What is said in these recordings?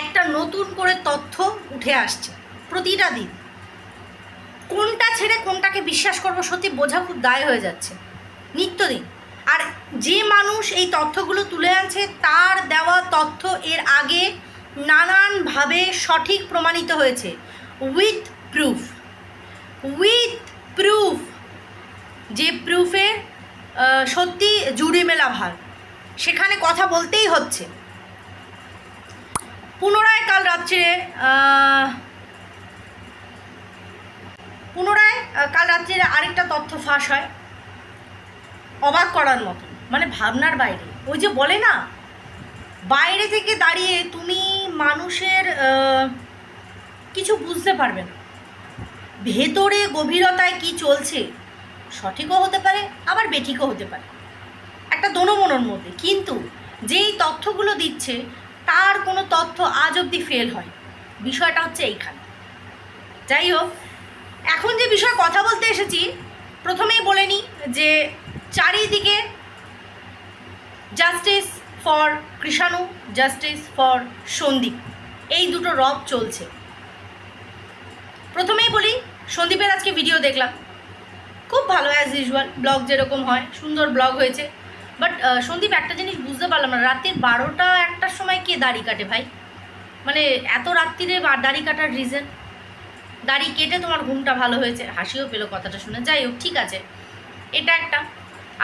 একটা নতুন করে তথ্য উঠে আসছে প্রতিটা দিন। কোনটা ছেড়ে কোনটাকে বিশ্বাস করব সত্যি বোঝা খুব দায় হয়ে যাচ্ছে। নিত্যদিন। আর যে মানুষ এই তথ্যগুলো তুলে আনছে, তার দেওয়া তথ্য এর আগে নানানভাবে সঠিক প্রমাণিত হয়েছে। With proof. With proof. যে প্রুফের সত্যি জুড়ি মেলা ভার। সেখানে কথা বলতেই হচ্ছে। পুনরায় কাল রাত্রে পুনরায় কাল রাত্রে আরেকটা তথ্য ফাঁস হয়। অবাক করার মতো। মানে ভাবনার বাইরে। ওই যে বলে না, বাইরে থেকে দাঁড়িয়ে তুমি মানুষের কিছু বুঝতে পারবে না। ভেতরে গভীরতায় কি চলছে, সঠিকও হতে পারে, আবার বেঠিকও হতে পারে। একটা দোনোমনোর মধ্যে। কিন্তু যেই তথ্যগুলো দিচ্ছে তার কোনো তথ্য আজ অবধি ফেল হয় বিষয়টা হচ্ছে এইখানে। যাই হোক, এখন যে বিষয়ে কথা বলতে এসেছি, প্রথমেই বলে নিই যে চারিদিকে justice for Krishanu justice for Sandip, এই দুটো রব চলছে। প্রথমেই বলি, সন্দীপের আজকে ভিডিও দেখলাম। খুব ভালো অ্যাজ ইউজুয়াল ব্লগ যেরকম হয়, সুন্দর ব্লগ হয়েছে। বাট সন্দীপ একটা জিনিস বুঝতে পারলাম না। রাতের বারোটা, একটার সময় কে দাড়ি কাটে ভাই? মানে এত রাত্রিরে দাড়ি কাটার রিজন দাড়ি কেটে তোমার ঘুমটা ভালো হয়েছে। হাসিও পেল কথাটা শুনে। যাই হোক, ঠিক আছে। এটা একটা।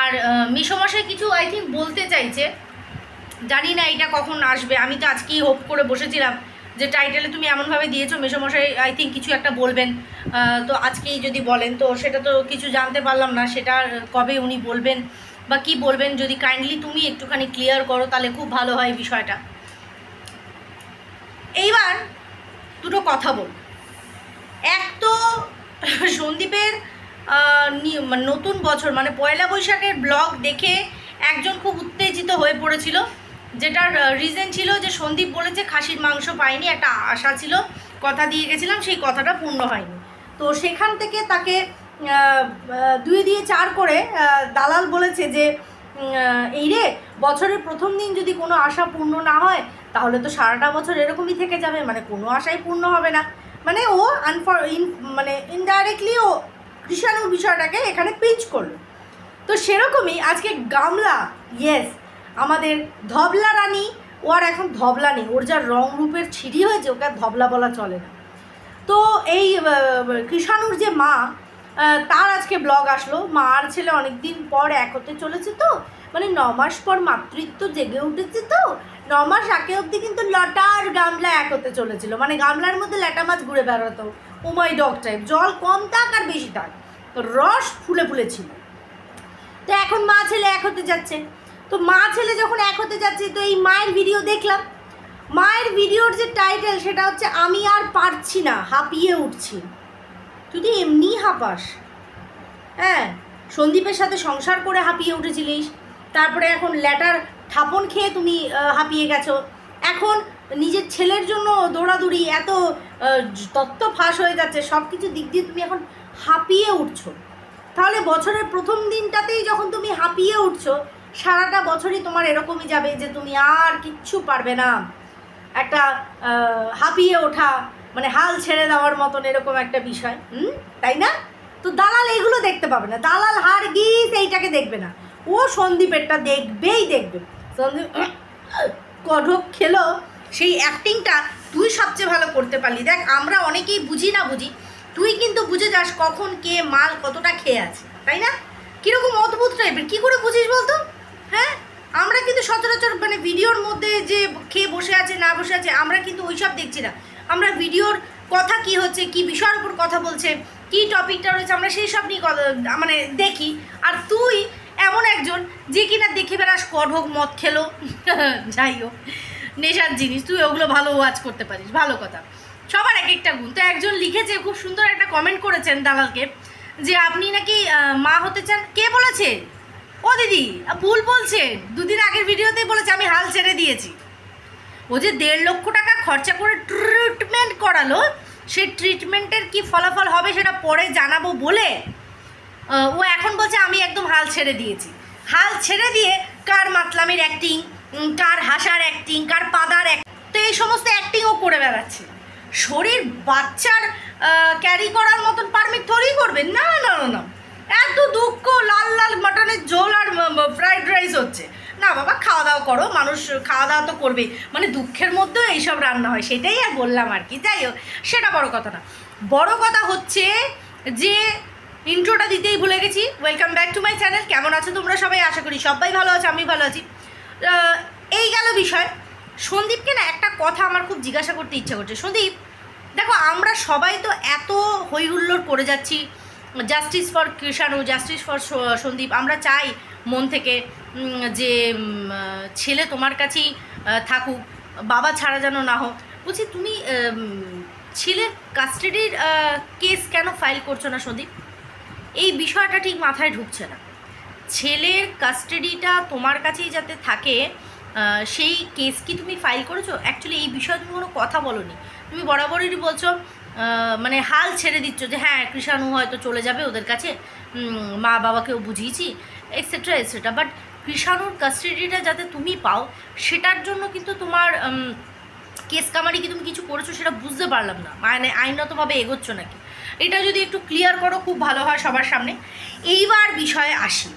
আর মিশোমশাই কিছু আই থিঙ্ক বলতে চাইছে। জানি না এটা কখন আসবে। আমি তো আজকেই হোপ করে বসেছিলাম যে টাইটেলে তুমি এমনভাবে দিয়েছ। মেসোমশাই আই থিঙ্ক কিছু একটা বলবেন। তো আজকেই যদি বলেন, তো সেটা তো কিছু জানতে পারলাম না। সেটা কবে উনি বলবেন? বা কি বলবেন, যদি কাইন্ডলি তুমি একটুখানি ক্লিয়ার করো, তাহলে খুব ভালো হয় বিষয়টা। এইবার দুটো কথা বল এক তো সন্দীপের মানে নতুন বছর মানে পয়লা বৈশাখের ব্লগ দেখে একজন খুব উত্তেজিত হয়ে পড়েছিল। যেটার রিজন ছিল যে সন্দীপ বলেছে খাসির মাংস পাইনি, একটা আশা ছিল, কথা দিয়ে গেছিলাম, সেই কথাটা পূর্ণ হয়নি। তো সেখান থেকে তাকে দুই দিয়ে চার করে দালাল বলেছে যে এই রে, বছরের প্রথম দিন যদি কোনো আশা পূর্ণ না হয়, তাহলে তো সারাটা বছর এরকমই থেকে যাবে মানে কোনো আশাই পূর্ণ হবে না। মানে ও আনফর ইন মানে ইনডাইরেক্টলি ও কৃষাণুর বিষয়টাকে এখানে পিঞ্চ করল। তো সেরকমই আজকে গামলা ইয়েস আমাদের ধবলা রানী, ও আর এখন ধবলা নেই, ওর যা রং রূপের ছিঁড়ি হয়েছে, ওকে ধবলা বলা চলে না। তো এই কৃষাণুর যে মা তার আজকে ব্লগ আসলো। মা আর ছেলে অনেক দিন পর এক হতে চলেছে তো। মানে ন মাস পর মাতৃত্ব জেগে উঠেছে তো। ন মাস আগে অবধি কিন্তু লটার গামলা এক হতে চলেছিল। মানে গামলার মধ্যে ল্যাটা মাছ ঘুরে বেড়াতো। ওমাই ডগ টাইপ। জল কম থাক আর বেশি থাক। রস ফুলে ফুলে ছিল তো এখন মা ছেলে এক হতে যাচ্ছে। তো মা ছেলে যখন এক হতে যাচ্ছে, তো এই মায়ের ভিডিও দেখলাম। মায়ের ভিডিওর যে টাইটেল সেটা হচ্ছে, আমি আর পারছি না, হাঁপিয়ে উঠছি। তুই তো এমনি হাঁপাস। হ্যাঁ সন্দীপের সাথে সংসার করে হাঁপিয়ে উঠেছিলিস, তারপরে এখন ল্যাটার থাপন খেয়ে তুমি হাঁপিয়ে গেছো। এখন নিজের ছেলের জন্য দৌড়াদৌড়ি এত তত্ত্ব ফাঁস হয়ে যাচ্ছে সব কিছু দিক দিয়ে তুমি এখন হাঁপিয়ে উঠছো। তাহলে বছরের প্রথম দিনটাতেই যখন তুমি হাঁপিয়ে উঠছো, সারাটা বছরই তোমার এরকমই যাবে যে তুমি আর কিচ্ছু পারবে না। একটা হাঁপিয়ে ওঠা মানে হাল ছেড়ে দেওয়ার মতন এরকম একটা বিষয়, হুম? তাই না? তো দালাল এইগুলো দেখতে পাবে না। দালাল হার গিস এইটাকে দেখবে না। ও সন্দীপেরটা দেখবেই দেখবে। সন্দীপ কঢক খেলো, সেই অ্যাক্টিংটা তুই সবচেয়ে ভালো করতে পারলি। দেখ, আমরা অনেকেই বুঝি না বুঝি, তুই কিন্তু বুঝে যাস কখন কে মাল কতটা খেয়ে আছে, তাই না? কীরকম অদ্ভুত টাইপের কী করে বুঝিস বলতো? হ্যাঁ? আমরা কিন্তু সচরাচর মানে ভিডিওর মধ্যে যে খেয়ে বসে আছে, না বসে আছে, আমরা কিন্তু ওইসব দেখছি না। আমরা ভিডিওর কথা কি হচ্ছে, কি বিষয়ের উপর কথা বলছে, কি টপিকটা রয়েছে, আমরা সেই সব নিয়ে মানে দেখি। আর তুই এমন একজন যে কিনা দেখে বেড়াস কঢক মদ খেলো, যাই হোক, নেশার জিনিস, তুই ওগুলো ভালো ওয়াজ করতে পারিস, ভালো কথা। সবার এক একটা গুণ। তো একজন লিখেছে, খুব সুন্দর একটা কমেন্ট করেছেন দালালকে, যে আপনি নাকি মা হতে চান। কে বলেছে? ও দিদি, ভুল বলছেন। দুদিন আগের ভিডিওতেই বলেছে, আমি হাল ছেড়ে দিয়েছি। ও যে দেড় লক্ষ টাকা খরচা করে ট্রিটমেন্ট করালো সেই ট্রিটমেন্টের কি ফলাফল হবে সেটা পরে জানাব বলে ও এখন বলছে, আমি একদম হাল ছেড়ে দিয়েছি। হাল ছেড়ে দিয়ে কার মাতলামের অ্যাক্টিং কার হাসার অ্যাক্টিং কার পাদার তো এই সমস্ত অ্যাক্টিংও করে বেড়াচ্ছে। শরীর বাচ্চার ক্যারি করার মতন পারমিট থরেই করবে? না না না না। এত দুঃখ, লাল লাল মাটনের ঝোল আর ফ্রাইড রাইস হচ্ছে। না, বাবা খাওয়া দাওয়া করো, মানুষ খাওয়া দাওয়া তো করবে মানে দুঃখের মধ্যেও এইসব রান্না হয়, সেটাই আর বললাম আর কি, যাই হোক, সেটা বড় কথা না। বড় কথা হচ্ছে যে ইন্ট্রোটা দিতেই ভুলে গেছি। Welcome back to my channel কেমন আছো তোমরা সবাই? আশা করি সবাই ভালো আছো আমি ভালো আছি। এই গেল বিষয়। সন্দীপকে না একটা কথা আমার খুব জিজ্ঞাসা করতে ইচ্ছা করছে। সন্দীপ, দেখো, আমরা সবাই তো এত হইহুল্লোড় করে যাচ্ছি justice for Krishanu justice for Sandip, আমরা চাই মন থেকে। যে ছেলে তোমার কাছেই থাকুক, বাবা ছাড়া যেন না হোক। বলছি, তুমি ছেলে কাস্টাডির কেস কেন ফাইল করছ না সন্দীপ? এই বিষয়টা ঠিক মাথায় ঢুকছে না। ছেলের কাস্টাডিটা তোমার কাছেই যাতে থাকে সেই কেস কি তুমি ফাইল করেছ? অ্যাকচুয়ালি এই বিষয়ে তুমি কোনো কথা বলোনি। তুমি বরাবরই বলছো মানে হাল ছেড়ে দিচ্ছ যে হ্যাঁ কৃষাণু হয়তো চলে যাবে ওদের কাছে। মা বাবাকেও বুঝিয়েছি এক্সেট্রা এক্সেট্রা বাট কৃষাণুর কাস্টাডিটা যাতে তুমি পাও, সেটার জন্য কিন্তু তোমার কেস কামারি কি তুমি কিছু করেছ সেটা বুঝতে পারলাম না। মানে আইনগতভাবে এগোচ্ছ নাকি? এটা যদি একটু ক্লিয়ার করো, খুব ভালো হয় সবার সামনে। এইবার বিষয়ে আসি।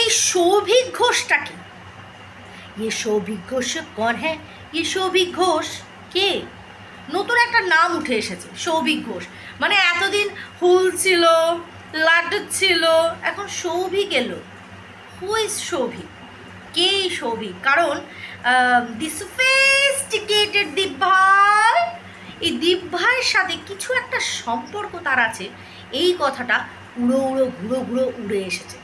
এই সৌভিক ঘোষটা কি? ये সৌভিক ঘোষ কন হ্যাঁ? ये সৌভিক ঘোষ কে? নতুন একটা নাম উঠে এসেছে, সৌভিক ঘোষ। মানে এতদিন হুল ছিল, লাড্ডু ছিল, এখন সৌভিক এলো। হু ইজ সৌভিক কে এই কারণ দি সফিস্টিকেটেড এই দীপ সাথে কিছু একটা সম্পর্ক তার আছে, এই কথাটা উড়ো উড়ো ঘুরো ঘুরো উড়ে এসেছে।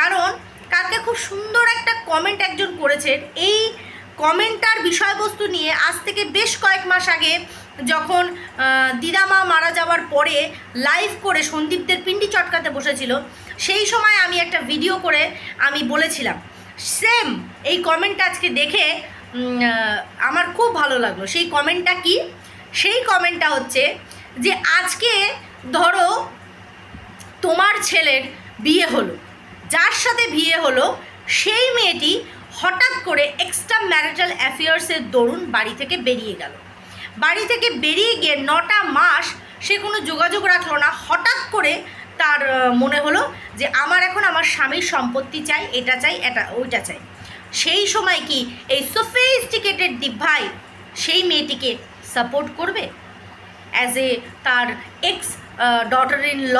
কারণ, কালকে খুব সুন্দর একটা কমেন্ট একজন করেছেন, এই কমেন্টটার বিষয়বস্তু নিয়ে আজ থেকে বেশ কয়েক মাস আগে যখন দিদামা মারা যাওয়ার পরে লাইভ করে সন্দীপদের পিন্ডি চটকাতে বসেছিল, সেই সময় আমি একটা ভিডিও করে আমি বলেছিলাম। সেম এই কমেন্টটা আজকে দেখে আমার খুব ভালো লাগল। সেই কমেন্টটা কি? সেই কমেন্টটা হচ্ছে যে আজকে ধরো তোমার ছেলের বিয়ে হলো, যার সাথে বিয়ে হলো, সেই মেয়েটি হঠাৎ করে এক্সট্রা ম্যারিটাল অ্যাফেয়ার্সের দরুন বাড়ি থেকে বেরিয়ে গেল। বাড়ি থেকে বেরিয়ে গিয়ে নটা মাস সে কোনো যোগাযোগ রাখল না। হঠাৎ করে তার মনে হলো যে আমার এখন আমার স্বামীর সম্পত্তি চাই, এটা চাই, এটা, ওইটা চাই। সেই সময় কি এই সোফিস্টিকেটেড দীপ ভাই সেই মেয়েটিকে সাপোর্ট করবে? অ্যাজ এ তার এক্স ডটার ইন ল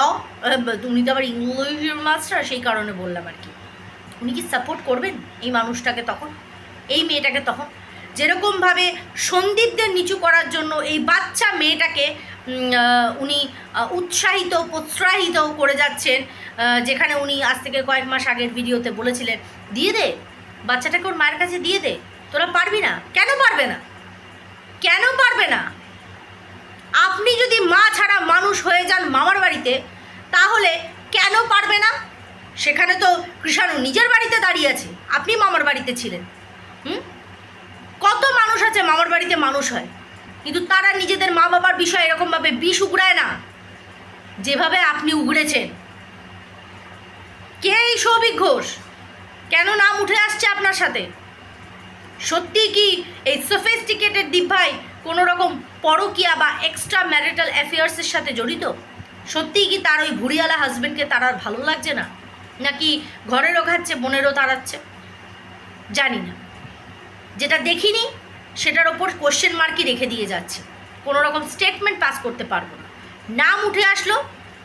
উনি তো আবার ইংলিশ মাস্টার, সেই কারণে বললাম আর কি। উনি কি সাপোর্ট করবেন এই মানুষটাকে তখন? এই মেয়েটাকে তখন? যেরকমভাবে সন্দীপদের নিচু করার জন্য এই বাচ্চা মেয়েটাকে উনি উৎসাহিত, প্রোৎসাহিত করে যাচ্ছেন যেখানে উনি আজ থেকে কয়েক মাস আগের ভিডিওতে বলেছিলেন, দিয়ে দে, বাচ্চাটাকে ওর মায়ের কাছে দিয়ে দে, তোরা পারবি না। কেন পারবে না? কেন পারবে না? আপনি যদি মা ছাড়া মানুষ হয়ে যান মামার বাড়িতে, তাহলে কেন পারবে না? সেখানে তো কৃষাণু নিজের বাড়িতে দাঁড়িয়ে আছে, আপনি মামার বাড়িতে ছিলেন। হুম? আছে মামার বাড়িতে মানুষ হয়। কিন্তু তারা নিজেদের মা বাবার বিষয়ে এরকমভাবে বিষ উগড়ায় না, যেভাবে আপনি উগড়েছেন। কে এই সৌভিক ঘোষ? কেন নাম উঠে আসছে আপনার সাথে? সত্যি কি এই সফিস্টিকেটেড দীপ ভাই কোনো রকম পরকিয়া বা এক্সট্রা ম্যারিটাল অ্যাফেয়ার্সের সাথে জড়িত? সত্যিই কি তার ওই ভুড়িয়ালা হাজবেন্ডকে তার আর ভালো লাগছে না? নাকি ঘরেরও খাচ্ছে বোনেরও তাড়াচ্ছে? জানি না। যেটা দেখিনি সেটার ওপর কোশ্চেন মার্কই রেখে দিয়ে যাচ্ছে। কোনো রকম স্টেটমেন্ট পাস করতে পারব না। নাম উঠে আসলো।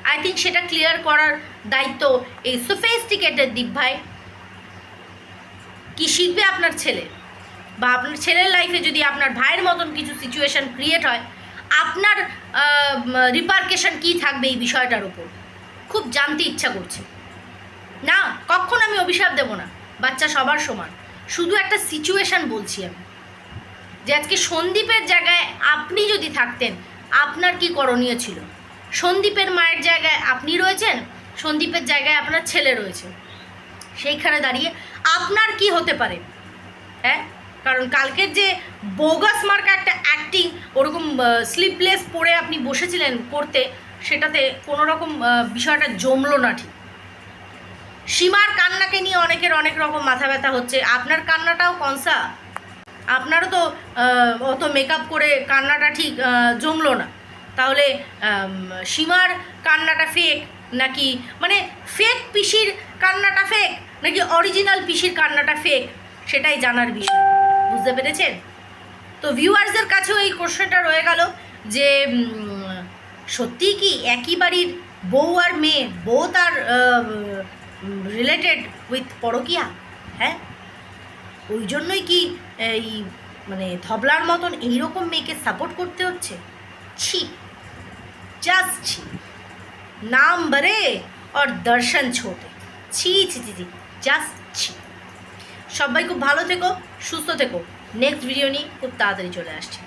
আই থিঙ্ক সেটা ক্লিয়ার করার দায়িত্ব এই সফিস্টিকেটেড দীপ ভাই। কি শিখবে আপনার ছেলে? বা আপনার ছেলের লাইফে যদি আপনার ভাইয়ের মতন কিছু সিচুয়েশন ক্রিয়েট হয়, আপনার রিপার্কেশন কী থাকবে এই বিষয়টার উপর খুব জানতে ইচ্ছা করছে। না কখন আমি অভিশাপ দেব না। বাচ্চা সবার সমান। শুধু একটা সিচুয়েশন বলছি আমি। যে আজকে সন্দীপের জায়গায় আপনি যদি থাকতেন, আপনার কি করণীয় ছিল? সন্দীপের মায়ের জায়গায় আপনি রয়েছেন, সন্দীপের জায়গায় আপনার ছেলে রয়েছে। সেইখানে দাঁড়িয়ে আপনার কি হতে পারে? হ্যাঁ? কারণ কালকের যে বোগাস মার্কা একটা অ্যাক্টিং ওরকম স্লিপলেস পরে আপনি বসেছিলেন করতে, সেটাতে কোনো রকম বিষয়টা জমলো না ঠিক। সীমার কান্নাকে নিয়ে অনেকের অনেক রকম মাথা ব্যথা হচ্ছে। আপনার কান্নাটাও কনসা? আপনারও তো অত মেকআপ করে কান্নাটা ঠিক জমলো না। তাহলে সীমার কান্নাটা ফেক নাকি মানে ফেক পিসির কান্নাটা ফেক নাকি অরিজিনাল পিসির কান্নাটা ফেক সেটাই জানার বিষয়। বুঝতে পেরেছেন? তো ভিউয়ার্সদের কাছেও এই কোশ্চেনটা রয়ে গেল যে উম, সত্যিই কি একই বাড়ির বউ আর মেয়ে বউ তার রিলেটেড উইথ পরকিয়া? হ্যাঁ? ওই জন্যই কি, এই মানে ধবলার মতন এইরকম মেয়েকে সাপোর্ট করতে হচ্ছে? ছি জাস্ট ছি। নাম বরে আর দর্শন ছোটে ছি ছি ছি ছি জাস্ট ছি। সবাই খুব ভালো থেকো, সুস্থ থেকো। নেক্সট ভিডিও নিয়ে খুব তাড়াতাড়ি চলে আসছি।